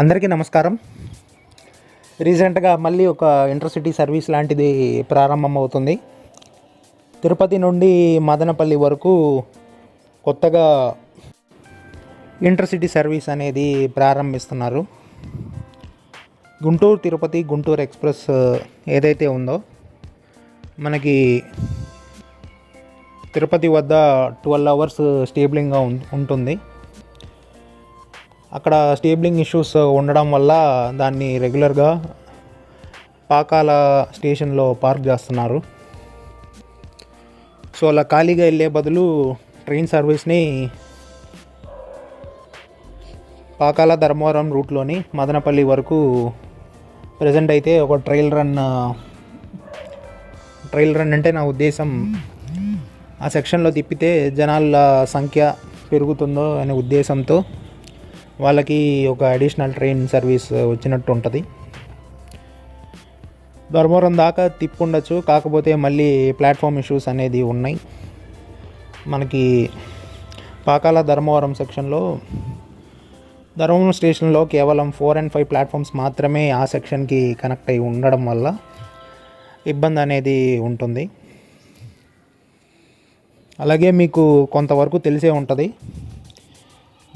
అందరికీ నమస్కారం. రీసెంట్గా మళ్ళీ ఒక ఇంటర్సిటీ సర్వీస్ లాంటిది ప్రారంభం అవుతుంది తిరుపతి నుండి మదనపల్లి వరకు కొత్తగా ఇంటర్సిటీ సర్వీస్ అనేది ప్రారంభిస్తున్నారు. గుంటూరు తిరుపతి గుంటూరు ఎక్స్ప్రెస్ ఏదైతే ఉందో మనకి తిరుపతి వద్ద ట్వెల్వ్ అవర్స్ స్టేబులింగ్గా ఉంటుంది. అక్కడ స్టేబ్లింగ్ ఇష్యూస్ ఉండడం వల్ల దాన్ని రెగ్యులర్గా పాకాల స్టేషన్లో పార్క్ చేస్తున్నారు. సో అలా ఖాళీగా వెళ్ళే బదులు ట్రైన్ సర్వీస్ని పాకాల ధర్మవరం రూట్లోని మదనపల్లి వరకు ప్రజెంట్ అయితే ఒక ట్రైల్ రన్ ట్రైల్ రన్ అంటే నా ఉద్దేశం ఆ సెక్షన్లో తిప్పితే జనాల సంఖ్య పెరుగుతుందో అనే ఉద్దేశంతో వాళ్ళకి ఒక అడిషనల్ ట్రైన్ సర్వీస్ వచ్చినట్టు ఉంటుంది. ధర్మవరం దాకా తిప్పు ఉండొచ్చు కాకపోతే మళ్ళీ ప్లాట్ఫామ్ ఇష్యూస్ అనేది ఉన్నాయి. మనకి పాకాల ధర్మవరం సెక్షన్లో ధర్మవరం స్టేషన్లో కేవలం ఫోర్ అండ్ ఫైవ్ ప్లాట్ఫామ్స్ మాత్రమే ఆ సెక్షన్కి కనెక్ట్ అయి ఉండడం వల్ల ఇబ్బంది అనేది ఉంటుంది. అలాగే మీకు కొంతవరకు తెలిసే ఉంటుంది.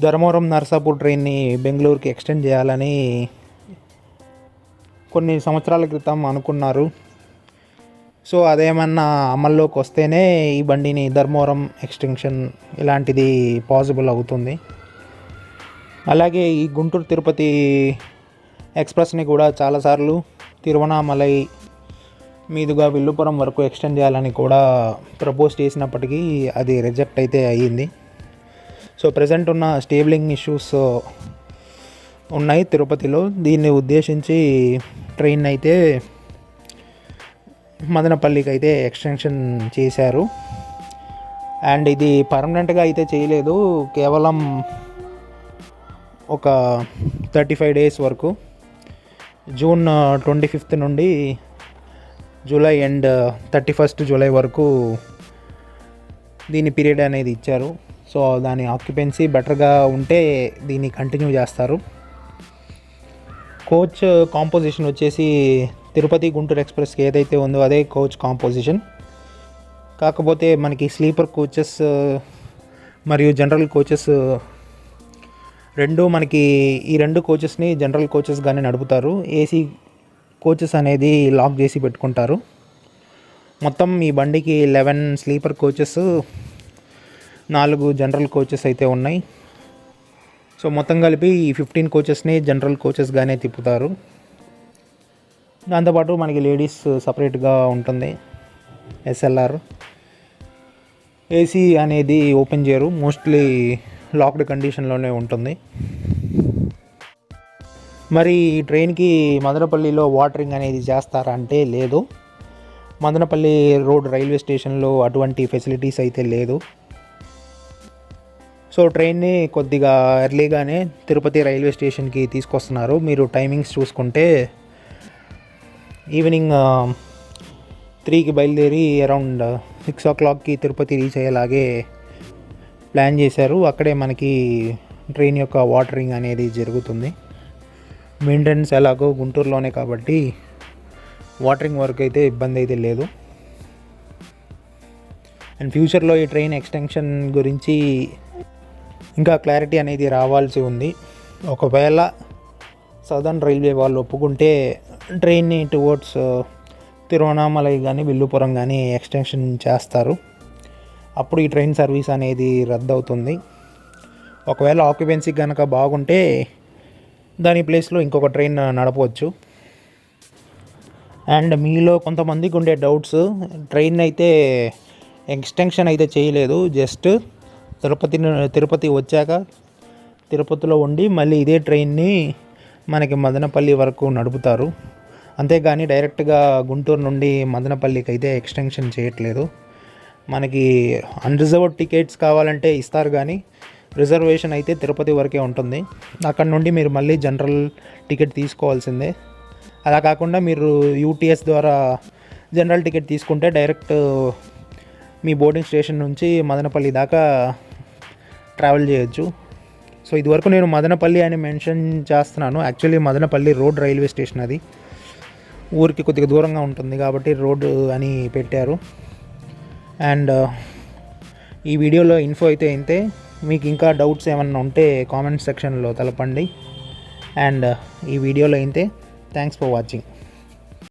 ధర్మవరం నర్సాపూర్ ట్రైన్ని బెంగళూరుకి ఎక్స్టెండ్ చేయాలని కొన్ని సంవత్సరాల క్రితం అనుకున్నారు. సో అదేమన్నా అమల్లోకి వస్తేనే ఈ బండిని ధర్మవరం ఎక్స్టెన్షన్ ఇలాంటిది పాసిబుల్ అవుతుంది. అలాగే ఈ గుంటూరు తిరుపతి ఎక్స్ప్రెస్ని కూడా చాలాసార్లు తిరువణామలై మీదుగా విల్లుపురం వరకు ఎక్స్టెండ్ చేయాలని కూడా ప్రపోజ్ చేసినప్పటికీ అది రిజెక్ట్ అయితే అయ్యింది. సో ప్రజెంట్ ఉన్న స్టేబులింగ్ ఇష్యూస్ uh, ఉన్నాయి తిరుపతిలో. దీన్ని ఉద్దేశించి ట్రైన్ అయితే మదనపల్లికి అయితే ఎక్స్టెన్షన్ చేశారు. అండ్ ఇది పర్మనెంట్గా అయితే చేయలేదు. కేవలం ఒక థర్టీ ఫైవ్ డేస్ వరకు. జూన్ ట్వంటీ ఫిఫ్త్ నుండి July and thirty first July వరకు దీని పీరియడ్ అనేది ఇచ్చారు. సో దాని ఆక్యుపెన్సీ బెటర్గా ఉంటే దీన్ని కంటిన్యూ చేస్తారు. కోచ్ కాంపోజిషన్ వచ్చేసి తిరుపతి గుంటూరు ఎక్స్ప్రెస్కి ఏదైతే ఉందో అదే కోచ్ కాంపోజిషన్ కాకపోతే మనకి స్లీపర్ కోచెస్ మరియు జనరల్ కోచెస్ రెండు మనకి ఈ రెండు కోచెస్ని జనరల్ కోచెస్గానే నడుపుతారు. ఏసీ కోచెస్ అనేది లాక్ చేసి పెట్టుకుంటారు. మొత్తం ఈ బండికి లెవెన్ స్లీపర్ కోచెస్ నాలుగు జనరల్ కోచెస్ అయితే ఉన్నాయి. సో మొత్తం కలిపి ఈ ఫిఫ్టీన్ కోచెస్ని జనరల్ కోచెస్గానే తిప్పుతారు. దాంతోపాటు మనకి లేడీస్ సపరేట్గా ఉంటుంది. ఎస్ఎల్ఆర్. ఏసీ అనేది ఓపెన్ చేయరు. మోస్ట్లీ లాక్డ్ కండిషన్లోనే ఉంటుంది. మరి ఈ ట్రైన్కి మదనపల్లిలో వాటరింగ్ అనేది చేస్తారా అంటే లేదు. మదనపల్లి రోడ్ రైల్వే స్టేషన్లో అటువంటి ఫెసిలిటీస్ అయితే లేదు. సో ట్రైన్ని కొద్దిగా ఎర్లీగానే తిరుపతి రైల్వే స్టేషన్కి తీసుకొస్తున్నారు. మీరు టైమింగ్స్ చూసుకుంటే ఈవినింగ్ త్రీకి బయలుదేరి అరౌండ్ సిక్స్ ఓ క్లాక్కి తిరుపతి రీచ్ అయ్యేలాగే ప్లాన్ చేశారు. అక్కడే మనకి ట్రైన్ యొక్క వాటరింగ్ అనేది జరుగుతుంది. మెయింటెనెన్స్ ఎలాగో గుంటూరులోనే కాబట్టి వాటరింగ్ వర్క్ అయితే ఇబ్బంది అయితే లేదు. అండ్ ఫ్యూచర్లో ఈ ట్రైన్ ఎక్స్టెన్షన్ గురించి ఇంకా క్లారిటీ అనేది రావాల్సి ఉంది. ఒకవేళ సదర్న్ రైల్వే వాళ్ళు ఒప్పుకుంటే ట్రైన్ని టువర్డ్స్ uh, తిరువణామలై కానీ విల్లుపురం కానీ ఎక్స్టెన్షన్ చేస్తారు. అప్పుడు ఈ ట్రైన్ సర్వీస్ అనేది రద్దు అవుతుంది ఒకవేళ ఆక్యుపెన్సీ కనుక బాగుంటే దాని ప్లేస్లో ఇంకొక ట్రైన్ నడపవచ్చు. అండ్ మీలో కొంతమందికి ఉండే డౌట్స్ ట్రైన్ అయితే ఎక్స్టెన్షన్ అయితే చేయలేదు. జస్ట్ తిరుపతి తిరుపతి వచ్చాక తిరుపతిలో ఉండి మళ్ళీ ఇదే ట్రైన్ని మనకి మదనపల్లి వరకు నడుపుతారు. అంతేగాని డైరెక్ట్గా గుంటూరు నుండి మదనపల్లికి అయితే ఎక్స్టెన్షన్ చేయట్లేదు. మనకి అన్రిజర్వ్డ్ టికెట్స్ కావాలంటే ఇస్తారు కానీ రిజర్వేషన్ అయితే తిరుపతి వరకే ఉంటుంది. అక్కడ నుండి మీరు మళ్ళీ జనరల్ టికెట్ తీసుకోవాల్సిందే. అలా కాకుండా మీరు యూటీఎస్ ద్వారా జనరల్ టికెట్ తీసుకుంటే డైరెక్ట్ మీ బోర్డింగ్ స్టేషన్ నుంచి మదనపల్లి దాకా ట్రావెల్ చేయొచ్చు. సో ఇదివరకు నేను మదనపల్లి అని మెన్షన్ చేస్తున్నాను. Actually Madanapalle road railway station అది. ఊరికి కొద్దిగా దూరంగా ఉంటుంది కాబట్టి రోడ్డు అని పెట్టారు. అండ్ uh, ఈ వీడియోలో ఇన్ఫో అయితే ఇంతే. మీకు ఇంకా డౌట్స్ ఏమన్నా ఉంటే కామెంట్ సెక్షన్లో తెలపండి. అండ్ uh, ఈ వీడియోలో అయితే థ్యాంక్స్ ఫర్ వాచింగ్